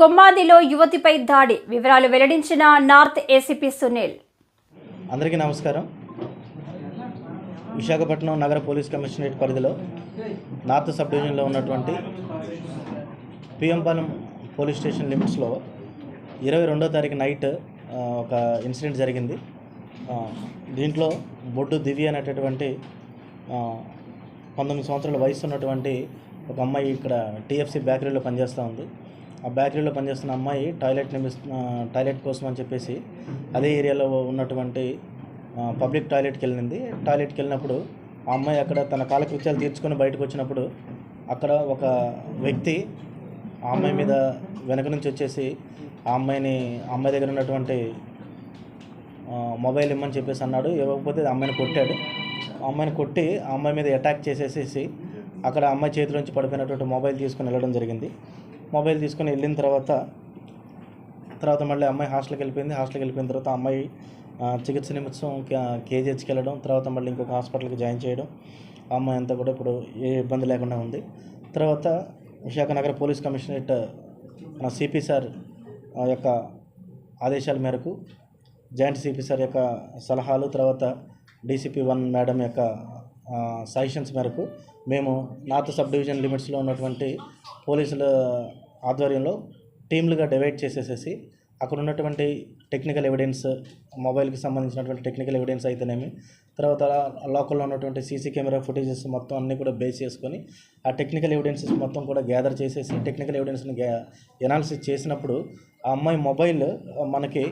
కొమ్మాదిలో యువతిపై దాడి. వివరాలు వెల్లడించిన నార్త్ ఏసీపీ సునీల్. అందరికీ నమస్కారం. విశాఖపట్నం నగర పోలీస్ కమిషనరేట్ పరిధిలో నార్త్ సబ్ డివిజన్లో ఉన్నటువంటి పిఎంపాలెం పోలీస్ స్టేషన్ లిమిట్స్లో ఇరవై రెండో తారీఖు నైట్ ఒక ఇన్సిడెంట్ జరిగింది. దీంట్లో బొడ్డు దివ్య అనేటటువంటి పంతొమ్మిది సంవత్సరాల వయసు ఉన్నటువంటి ఒక అమ్మాయి ఇక్కడ టీఎఫ్సీ బేకరీలో పనిచేస్తూ ఉంది. ఆ బేకరీలో పనిచేస్తున్న అమ్మాయి టాయిలెట్ నిమిస్ టాయిలెట్ కోసం అని చెప్పేసి అదే ఏరియాలో ఉన్నటువంటి పబ్లిక్ టాయిలెట్కి వెళ్ళింది. టాయిలెట్కి వెళ్ళినప్పుడు ఆ అమ్మాయి అక్కడ తన కాలకృత్యాలు తీర్చుకొని బయటకు వచ్చినప్పుడు అక్కడ ఒక వ్యక్తి ఆ అమ్మాయి మీద వెనక నుంచి వచ్చేసి ఆ అమ్మాయిని అమ్మాయి దగ్గర ఉన్నటువంటి మొబైల్ ఇమ్మని చెప్పేసి అన్నాడు. ఇవ్వకపోతే అమ్మాయిని కొట్టాడు. ఆ అమ్మాయిని కొట్టి ఆ అమ్మాయి మీద అటాక్ చేసేసేసి అక్కడ అమ్మాయి చేతిలోంచి పడిపోయినటువంటి మొబైల్ తీసుకొని వెళ్ళడం జరిగింది. మొబైల్ తీసుకొని వెళ్ళిన తర్వాత తర్వాత మళ్ళీ అమ్మాయి హాస్టల్కి వెళ్ళిపోయింది. హాస్టల్కి వెళ్ళిపోయిన తర్వాత అమ్మాయి చికిత్స నిమిత్తం కేజీహెచ్కి వెళ్ళడం తర్వాత మళ్ళీ ఇంకొక హాస్పిటల్కి జాయిన్ చేయడం. ఆ అమ్మాయి అంతా కూడా ఇప్పుడు ఏ ఇబ్బంది లేకుండా ఉంది. తర్వాత విశాఖనగర పోలీస్ కమిషనరేట్ మన సిపి సార్ ఆ యొక్క ఆదేశాల మేరకు జాయింట్ సిపి సార్ యొక్క సలహాలు తర్వాత డీసీపీ వన్ మేడం యొక్క సజెషన్స్ మేరకు మేము నార్త్ సబ్ డివిజన్ లిమిట్స్లో ఉన్నటువంటి పోలీసుల ఆధ్వర్యంలో టీంలుగా డివైడ్ చేసేసేసి అక్కడ ఉన్నటువంటి టెక్నికల్ ఎవిడెన్స్ మొబైల్కి సంబంధించినటువంటి టెక్నికల్ ఎవిడెన్స్ అయితేనేమి తర్వాత లోకల్లో ఉన్నటువంటి సీసీ కెమెరా ఫుటేజెస్ మొత్తం అన్నీ కూడా బేస్ చేసుకొని ఆ టెక్నికల్ ఎవిడెన్సెస్ మొత్తం కూడా గ్యాదర్ చేసేసి టెక్నికల్ ఎవిడెన్స్ని గ్యా ఎనాలిసిస్ చేసినప్పుడు ఆ అమ్మాయి మొబైల్ మనకి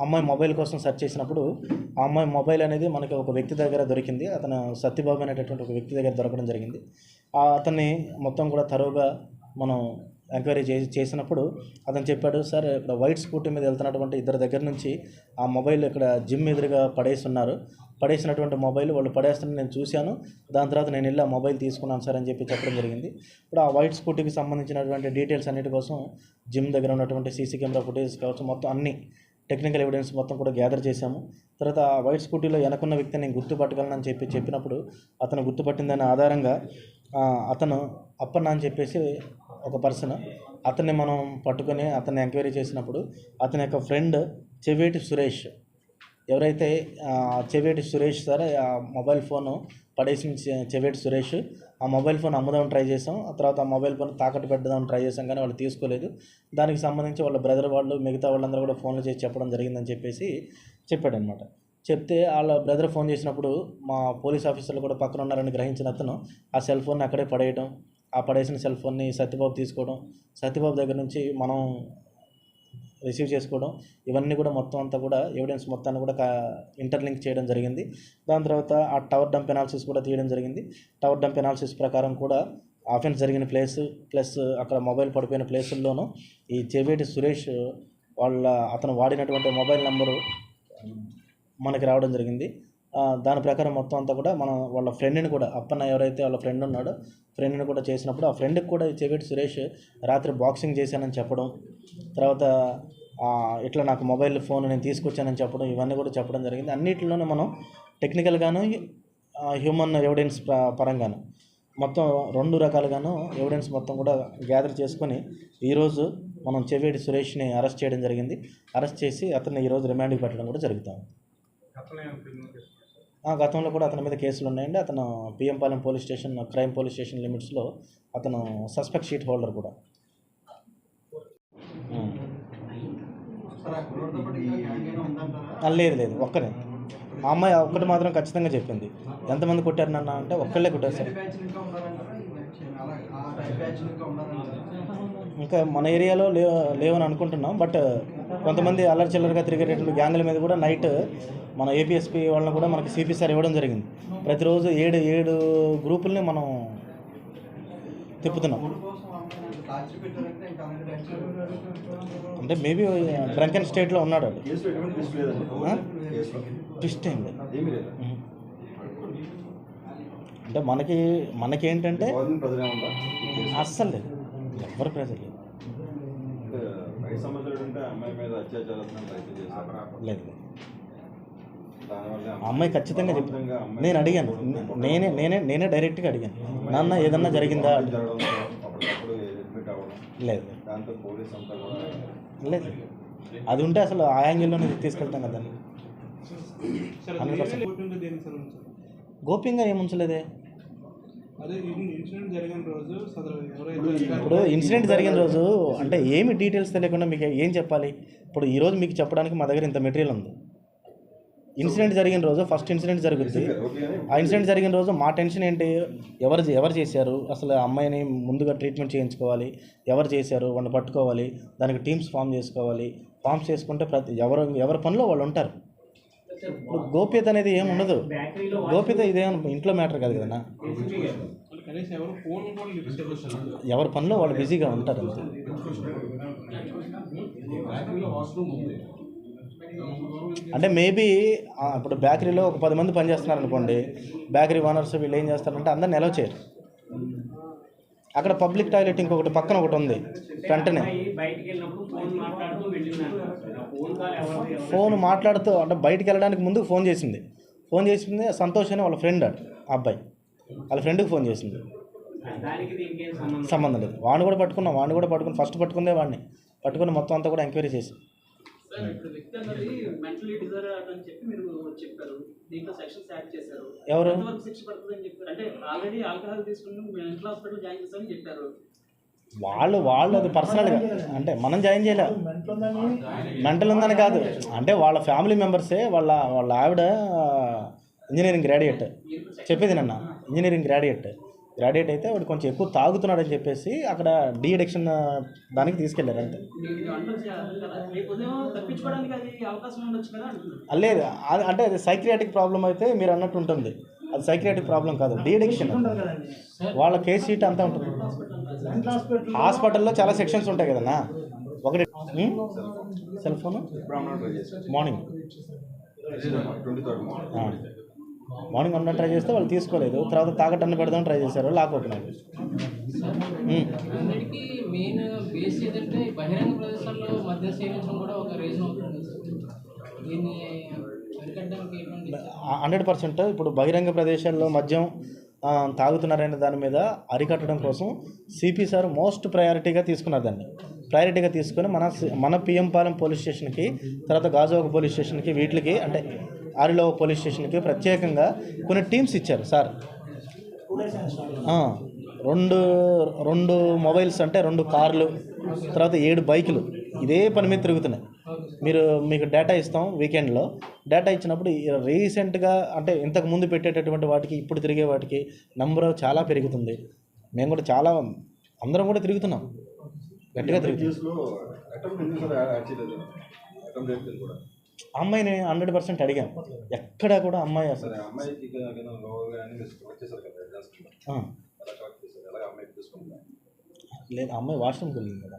అమ్మాయి మొబైల్ కోసం సెర్చ్ చేసినప్పుడు ఆ అమ్మాయి మొబైల్ అనేది మనకి ఒక వ్యక్తి దగ్గర దొరికింది. అతను సత్యబాబు అనేటటువంటి ఒక వ్యక్తి దగ్గర దొరకడం జరిగింది. ఆ అతన్ని మొత్తం కూడా తరువుగా మనం ఎంక్వైరీ చేసి చేసినప్పుడు అతను చెప్పాడు సార్ ఇక్కడ వైట్ స్కూటీ మీద వెళ్తున్నటువంటి ఇద్దరు దగ్గర నుంచి ఆ మొబైల్ ఇక్కడ జిమ్ ఎదురుగా పడేసి ఉన్నారు పడేసినటువంటి మొబైల్ వాళ్ళు పడేస్తున్న నేను చూశాను. దాని తర్వాత నేను వెళ్ళి ఆ మొబైల్ తీసుకున్నాను సార్ అని చెప్పి చెప్పడం జరిగింది. ఇప్పుడు ఆ వైట్ స్కూటీకి సంబంధించినటువంటి డీటెయిల్స్ అన్నిటి కోసం జిమ్ దగ్గర ఉన్నటువంటి సీసీ కెమెరా ఫుటేజ్ కావచ్చు మొత్తం అన్ని టెక్నికల్ ఎవిడెన్స్ మొత్తం కూడా గ్యాదర్ చేశాము. తర్వాత ఆ వైట్ స్కూటీలో వెనకున్న వ్యక్తిని నేను గుర్తుపట్టగలనని చెప్పి చెప్పినప్పుడు అతను గుర్తుపట్టిందనే ఆధారంగా అతను అప్పన్న అని చెప్పేసి ఒక పర్సన్ అతన్ని మనం పట్టుకొని అతన్ని ఎంక్వైరీ చేసినప్పుడు అతని యొక్క ఫ్రెండ్ చెవేటి సురేష్. ఎవరైతే చెవేటి సురేష్ సార్ ఆ మొబైల్ ఫోన్ పడేసిన చె- చెవేటి సురేష్ ఆ మొబైల్ ఫోన్ అమ్ముదామని ట్రై చేసాం. ఆ తర్వాత ఆ మొబైల్ ఫోన్ తాకట్టు పెట్టదామని ట్రై చేసాం కానీ వాళ్ళు తీసుకోలేదు. దానికి సంబంధించి వాళ్ళ బ్రదర్ వాళ్ళు మిగతా వాళ్ళందరూ కూడా ఫోన్లు చేసి చెప్పడం జరిగిందని చెప్పేసి చెప్పాడనమాట. చెప్తే వాళ్ళ బ్రదర్ ఫోన్ చేసినప్పుడు మా పోలీస్ ఆఫీసర్లు కూడా పక్కన ఉన్నారని గ్రహించిన అతను ఆ సెల్ ఫోన్ అక్కడే పడేయడం ఆ పడేసిన సెల్ ఫోన్ని సత్యబాబు తీసుకోవడం సత్యబాబు దగ్గర నుంచి మనం రిసీవ్ చేసుకోవడం ఇవన్నీ కూడా మొత్తం అంతా కూడా ఎవిడెన్స్ మొత్తాన్ని కూడా ఇంటర్లింక్ చేయడం జరిగింది. దాని తర్వాత ఆ టవర్ డంప్ ఎనాలిసిస్ కూడా తీయడం జరిగింది. టవర్ డంప్ ఎనాలిసిస్ ప్రకారం కూడా ఆఫెన్స్ జరిగిన ప్లేస్ ప్లస్ అక్కడ మొబైల్ పడిపోయిన ప్లేసుల్లోనూ ఈ చెవేటి సురేష్ వాళ్ళ అతను వాడినటువంటి మొబైల్ నెంబరు మనకి రావడం జరిగింది. దాని ప్రకారం మొత్తం అంతా కూడా మనం వాళ్ళ ఫ్రెండ్ని కూడా అప్పన్న ఎవరైతే వాళ్ళ ఫ్రెండ్ ఉన్నాడో ఫ్రెండ్ని కూడా చేసినప్పుడు ఆ ఫ్రెండ్కి కూడా చెవిటి సురేష్ రాత్రి బాక్సింగ్ చేశానని చెప్పడం తర్వాత ఇట్లా నాకు మొబైల్ ఫోన్ నేను తీసుకొచ్చానని చెప్పడం ఇవన్నీ కూడా చెప్పడం జరిగింది. అన్నిటిలోనూ మనం టెక్నికల్గాను హ్యూమన్ ఎవిడెన్స్ ప- పరంగాను మొత్తం రెండు రకాలుగాను ఎవిడెన్స్ మొత్తం కూడా గ్యాదర్ చేసుకొని ఈరోజు మనం చెవేడి సురేష్ని అరెస్ట్ చేయడం జరిగింది. అరెస్ట్ చేసి అతన్ని ఈరోజు రిమాండ్కి పెట్టడం కూడా జరుగుతాం. గతంలో కూడా అతని మీద కేసులు ఉన్నాయండి. అతను PM Palem police station crime police station లిమిట్స్లో అతను సస్పెక్ట్ షీట్ హోల్డర్ కూడా. లేదు లేదు ఒక్కరే. ఆ అమ్మాయి ఒక్కటి మాత్రం ఖచ్చితంగా చెప్పింది. ఎంతమంది కొట్టారు నన్ను అంటే ఒక్కళ్ళే కొట్టారు సార్. ఇంకా మన ఏరియాలో లే లేవని అనుకుంటున్నాం బట్ కొంతమంది అల్లరి చిల్లరగా తిరిగేటటువంటి గ్యాంగుల మీద కూడా నైట్ మన ఏపీఎస్పీ వాళ్ళని కూడా మనకి సిపి సార్ ఇవ్వడం జరిగింది. ప్రతిరోజు ఏడు ఏడు గ్రూపుల్ని మనం తిప్పుతున్నాం. అంటే మేబీ డ్రంక్ అండ్ స్టేట్లో ఉన్నాడు ట్విస్ట్ ఏం. అంటే మనకి మనకేంటంటే ప్రజలే అస్సలు లేదు. ఎవరు ప్రెజర్ లేదు రైతు సమస్యలు ఉంటే అమ్మాయి మీద అత్యాచారాలు రైతు చేశారు. లేదు. అమ్మాయి ఖచ్చితంగా అమ్మాయి నేను అడిగాను. నేనే నేనే నేనే డైరెక్ట్గా అడిగాను. నాన్న ఏదన్నా జరిగిందా? లేదు. లేదు. అది ఉంటే అసలు ఆ యాంగిల్లోనే తీసుకెళ్తాం కదా? గోప్యంగా ఏముంచలేదే అదే ఇన్- ఇన్సిడెంట్ జరిగిన రోజు సదరు ఎవరైతే ఇప్పుడు ఇన్సిడెంట్ జరిగిన రోజు అంటే ఏమి డీటెయిల్స్ తెలియకుండా మీకు ఏం చెప్పాలి? ఇప్పుడు ఈ రోజు మీకు చెప్పడానికి మా దగ్గర ఇంత మెటీరియల్ ఉంది. ఇన్సిడెంట్ జరిగిన రోజు ఫస్ట్ ఇన్సిడెంట్ జరుగుద్ది. ఆ ఇన్సిడెంట్ జరిగిన రోజు మా టెన్షన్ ఏంటి? ఎవరు ఎవరు చేశారు? అసలు అమ్మాయిని ముందుగా ట్రీట్మెంట్ చేయించుకోవాలి. ఎవరు చేశారు? వాళ్ళని పట్టుకోవాలి. దానికి టీమ్స్ ఫామ్ చేసుకోవాలి. ఫామ్స్ చేసుకుంటే ప్రతి ఎవరు ఎవరి పనిలో వాళ్ళు ఉంటారు. ఇప్పుడు గోప్యత అనేది ఏమి ఉండదు. గోప్యత ఇదేమో ఇంట్లో మ్యాటర్ కాదు కదన్నా. ఎవరి పనిలో వాళ్ళు బిజీగా ఉంటారు అంతే. అంటే మేబీ ఇప్పుడు బేకరీలో ఒక పది మంది పనిచేస్తున్నారు అనుకోండి బేకరీ ఓనర్స్ వీళ్ళు ఏం చేస్తారంటే అందరిని నిలవ చేయరు. అక్కడ పబ్లిక్ టాయిలెట్ ఇంకొకటి పక్కన ఒకటి ఉంది వెంటనే. ఫోన్ మాట్లాడుతూ అంటే బయటికి వెళ్ళడానికి ముందు ఫోన్ చేసింది. ఫోన్ చేసింది సంతోష్ అని వాళ్ళ ఫ్రెండ్ అట ఆ అబ్బాయి. వాళ్ళ ఫ్రెండ్కి ఫోన్ చేసింది. సంబంధం లేదు. వాడిని కూడా పట్టుకున్నాం వాడిని కూడా పట్టుకుని ఫస్ట్ పట్టుకుందే వాడిని. పట్టుకుని మొత్తం అంతా కూడా ఎంక్వైరీ చేసి. సార్ ఇప్పుడు వ్యక్తి అన్నది మెంటలీ డిజార్ అని చెప్పి మీరు చెప్పారు. దీంట్లో సెక్షన్స్ యాడ్ చేశారు. ఎవరు? ఎంతవరకు శిక్ష పడుతుందని చెప్పారు? అంటే ఆల్రెడీ ఆల్కహాల్ తీసుకుని మెంటల్ హాస్పిటల్ జాయిన్ చేస్తామని చెప్పారు. వాళ్ళు వాళ్ళు అది పర్సనల్గా అంటే మనం జాయిన్ చేయలే. మెంటల్ ఉందని కాదు. అంటే వాళ్ళ ఫ్యామిలీ మెంబర్సే వాళ్ళ వాళ్ళ ఆవిడ ఇంజనీరింగ్ గ్రాడ్యుయేట్ చెప్పేది నన్న. ఇంజనీరింగ్ గ్రాడ్యుయేట్ గ్రాడ్యుయేట్ అయితే వాడు కొంచెం ఎక్కువ తాగుతున్నాడని చెప్పేసి అక్కడ డీ అడిక్షన్ దానికి తీసుకెళ్ళారు అంతే. మీరు అంటారు కదా రేపు ఉదయం తప్పించుకోవడానికి అది అవకాశం ఉండొచ్చు కదా అంటున్నారు లేదు అది- అంటే అది సైక్రియాటిక్ ప్రాబ్లం అయితే మీరు అన్నట్టు ఉంటుంది. అది సైక్రియాటిక్ ప్రాబ్లం కాదు డీ అడిక్షన్ వాళ్ళ కేస్ షీట్ అంతా ఉంటుంది. హాస్పిటల్లో చాలా సెక్షన్స్ ఉంటాయి కదన్నా. ఒకటి సెల్ ఫోన్ మార్నింగ్ మార్నింగ్ అన్న ట్రై చేస్తే వాళ్ళు తీసుకోలేదు. తర్వాత తాగటన్ని పెడదాం ట్రై చేశారు. Lock open hundred percent. ఇప్పుడు బహిరంగ ప్రదేశాల్లో మద్యం తాగుతున్నారనే దాని మీద అరికట్టడం కోసం సిపి సార్ మోస్ట్ ప్రయారిటీగా తీసుకున్నారు దాన్ని. ప్రయారిటీగా తీసుకొని మన మన పిఎం పాలెం పోలీస్ స్టేషన్కి తర్వాత గాజువాక పోలీస్ స్టేషన్కి వీటికి అంటే ఆరిలో పోలీస్ స్టేషన్కి ప్రత్యేకంగా కొన్ని టీమ్స్ ఇచ్చారు సార్. రెండు రెండు మొబైల్స్ అంటే రెండు కార్లు తర్వాత ఏడు బైకులు. ఇదే పని మీద తిరుగుతున్నాయి. మీరు మీకు డేటా ఇస్తాం వీకెండ్లో. డేటా ఇచ్చినప్పుడు రీసెంట్గా అంటే ఇంతకు ముందు పెట్టేటటువంటి వాటికి ఇప్పుడు తిరిగే వాటికి నంబర్ చాలా పెరుగుతుంది. మేము కూడా చాలా అందరం కూడా తిరుగుతున్నాం. గట్టిగా తిరుగుతున్నాం. అమ్మాయిని హండ్రెడ్ పర్సెంట్ అడిగాం. ఎక్కడా కూడా అమ్మాయి అసలు లేదు అమ్మాయి వాష్రూమ్కి వెళ్ళింది కదా.